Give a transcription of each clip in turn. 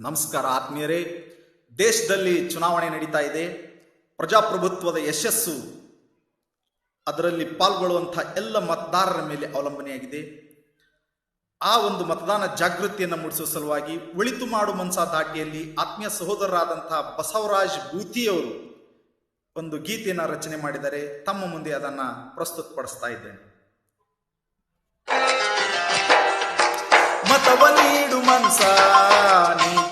ನಮಸ್ಕಾರ ಆತ್ಮೀಯರೇ. ದೇಶದಲ್ಲಿ ಚುನಾವಣೆ ನಡೀತಾ ಇದೆ. ಪ್ರಜಾಪ್ರಭುತ್ವದ ಯಶಸ್ಸು ಅದರಲ್ಲಿ ಪಾಲ್ಗೊಳ್ಳುವಂಥ ಎಲ್ಲ ಮತದಾರರ ಮೇಲೆ ಅವಲಂಬನೆಯಾಗಿದೆ. ಆ ಒಂದು ಮತದಾನ ಜಾಗೃತಿಯನ್ನು ಮೂಡಿಸುವ ಸಲುವಾಗಿ ಒಳಿತು ಮಾಡು ಮನ್ಸಾ ದಾಟಿಯಲ್ಲಿ ಆತ್ಮೀಯ ಸಹೋದರರಾದಂಥ ಬಸವರಾಜ್ ಬೂತಿಯವರು ಒಂದು ಗೀತೆಯನ್ನು ರಚನೆ ಮಾಡಿದರೆ ತಮ್ಮ ಮುಂದೆ ಅದನ್ನು ಪ್ರಸ್ತುತಪಡಿಸ್ತಾ ಇದ್ದೇನೆ. ಮತವ ನೀಡು ಮನ್ಸಾ, ನೀ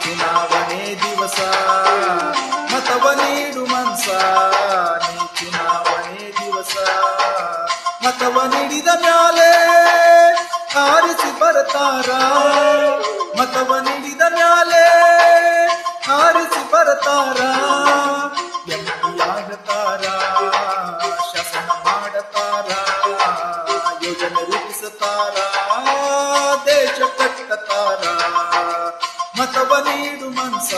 ಆರಿಸಿ ಬರತಾರ? ಮತವ ನೀಡಿದ ಮ್ಯಾಲೆ ಆರಿಸಿ ಬರತಾರ? ಎಲ್ಲಾಗತಾರ ಶಾಸನ ಮಾಡತಾರ? ಯೋಜನೆ ರೂಪಿಸತಾರ? ದೇಶ ಕಟ್ಟತಾರ? ಮತವ ನೀಡು ಮನ್ಸ?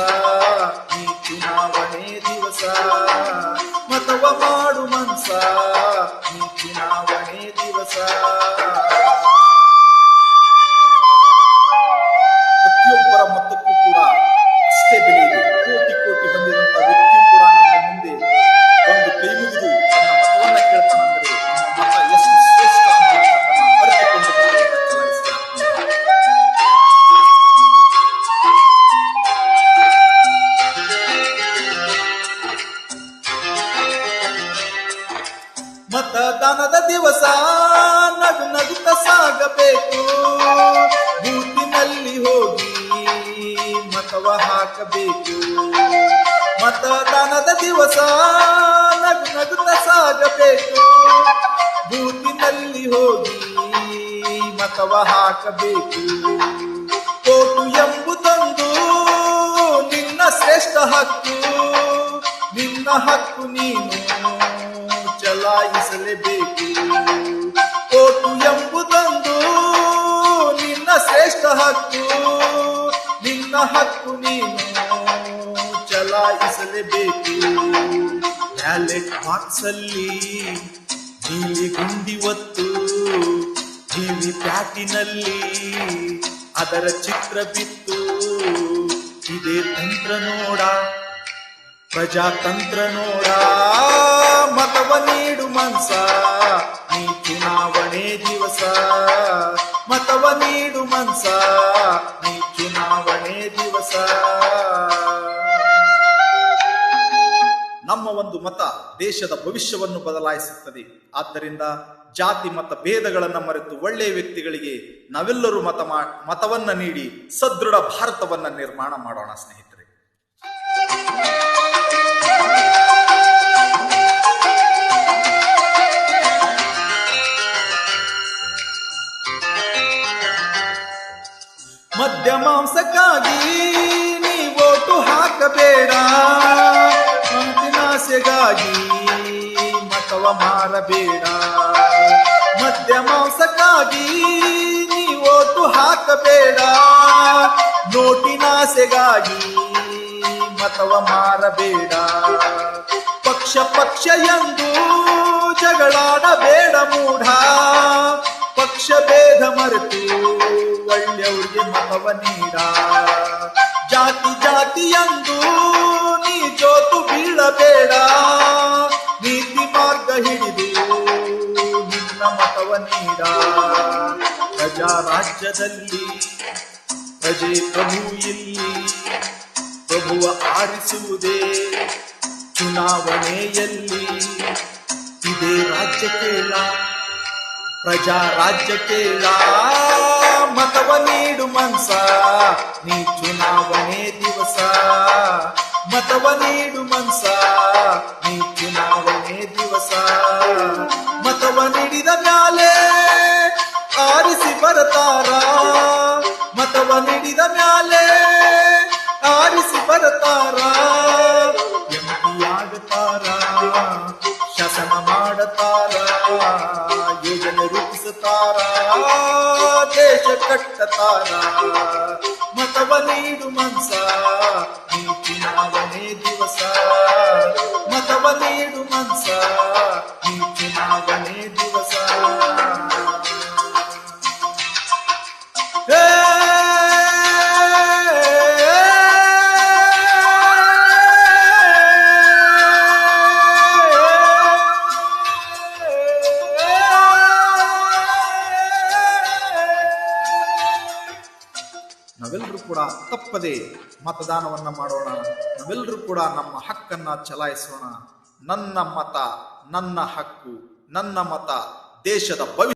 ಈ ಚುನಾವಣೆ ದಿವಸ? ಮತವ ಮಾಡು ಮನ್ಸ? ಈ ಚುನಾವಣೆ ದಿವಸ? ದಿವಸ ನಗು ನಗುತ್ತ ಸಾಗಬೇಕು. ಬೂತಿನಲ್ಲಿ ಹೋಗಿ ಮತವ ಹಾಕಬೇಕು. ಕೋಟು ಎಂಬುದೊಂದು ನಿನ್ನ ಶ್ರೇಷ್ಠ ಹಕ್ಕು. ನಿನ್ನ ಹಕ್ಕು ನೀನು ಚಲಾಯಿಸಲೇಬೇಕು. ಕೋಟು ಎಂಬುದೊಂದು ನಿನ್ನ ಶ್ರೇಷ್ಠ ಹಕ್ಕು. ನಿನ್ನ ಹಕ್ಕು ನೀನು ಚಲಾಯಿಸಲೇಬೇಕು. ಬ್ಯಾಲೆಟ್ ಬಾಕ್ಸ್ ಅಲ್ಲಿ ನೀಲಿ ಗುಂಡಿ ಒತ್ತು ಟಿವಿ ಪ್ಯಾಟಿನಲ್ಲಿ ಅದರ ಚಿತ್ರ ಬಿತ್ತು. ಇದೇ ತಂತ್ರ ನೋಡ, ಪ್ರಜಾತಂತ್ರ ನೋಡ. ಮತವ ನೀಡು ಮನ್ಸ ನೀ ಚುನಾವಣೆ ದಿವಸ. ಮತವ ನೀಡು ಮನ್ಸ ನೀ ಚುನಾವಣೆ ದಿವಸ. ಒಂದು ಮತ ದೇಶದ ಭವಿಷ್ಯವನ್ನು ಬದಲಾಯಿಸುತ್ತದೆ. ಆದ್ದರಿಂದ ಜಾತಿ ಮತ ಭೇದಗಳನ್ನು ಮರೆತು ಒಳ್ಳೆಯ ವ್ಯಕ್ತಿಗಳಿಗೆ ನಾವೆಲ್ಲರೂ ಮತ ಮಾ, ಮತವನ್ನ ನೀಡಿ ಸದೃಢ ಭಾರತವನ್ನು ನಿರ್ಮಾಣ ಮಾಡೋಣ ಸ್ನೇಹಿತರೆ. ಮದ್ಯ ಮಾಂಸಕ್ಕಾಗಿ ಓಟು ಹಾಕಬೇಡ. ಅಂತಿನಾಸೆಗಾಗಿ ಮತವ ಮಾರಬೇಡ. ಮದ್ಯ ಮಾಂಸಕ್ಕಾಗಿ ನೀ ಓಟು ಹಾಕಬೇಡ. ನೋಟಿನಾಸೆಗಾಗಿ ಮತವ ಮಾರಬೇಡ. ಪಕ್ಷ ಪಕ್ಷ ಎಂದು ಜಗಳಾಡಬೇಡ ಮೂಢ. ಪಕ್ಷ ಭೇದ ಮರೆತು ಒಳ್ಳೆಯವ್ರಿಗೆ ಮತವ ನೀಡ. ಜಾತಿ ಜಾತಿ ಎಂದು ಬೀಳಬೇಡ ನೀತಿ ಮಾರ್ಗ ಹಿಡಿದು ನಿನ್ನ ಮತವ ನೀಡ. ಪ್ರಜಾ ರಾಜ್ಯದಲ್ಲಿ ಪ್ರಜೆ ಪ್ರಭು ಇಲ್ಲಿ. ಪ್ರಭುವ ಆರಿಸುವುದೇ ಚುನಾವಣೆಯಲ್ಲಿ. ಇದೇ ರಾಜ್ಯ ಕೇಳ, ಪ್ರಜಾ ರಾಜ್ಯ ಕೇಳ. ಮತವ ನೀಡು ಮನ್ಸ ನೀ ಚುನಾವಣೆ ದಿವಸ. ಮತವ ನೀಡು ಮನ್ಸ ನೀ ಚುನಾವಣೆ ದಿವಸ. ಮತವ ನೀಡಿದ ಮ್ಯಾಲೆ ಆರಿಸಿ ಬರತಾರ. ಮತವ ನೀಡಿದ ಮ್ಯಾಲೆ ಆರಿಸಿ ಬರತಾರ. ಎಂಪಿಯಾಗತಾರ, ಶಾಸನ ಮಾಡತಾರ, ಯೋಜನೆ ರೂಪಿಸುತ್ತಾರ ದೇಶ ಕಟ್ಟತಾರ. ಮತವ ನೀಡು ಮನ್ಸ ನೀ ಚುನಾವಣೆ ದಿವಸ ಕೂಡ ತಪ್ಪದೆ ಮತದಾನವನ್ನ ಮಾಡೋಣ. ನಾವೆಲ್ಲರೂ ಕೂಡ ನಮ್ಮ ಹಕ್ಕನ್ನ ಚಲಾಯಿಸೋಣ. ನನ್ನ ಮತ, ನನ್ನ ಹಕ್ಕು, ನನ್ನ ಮತ ದೇಶದ ಭವಿಷ್ಯ.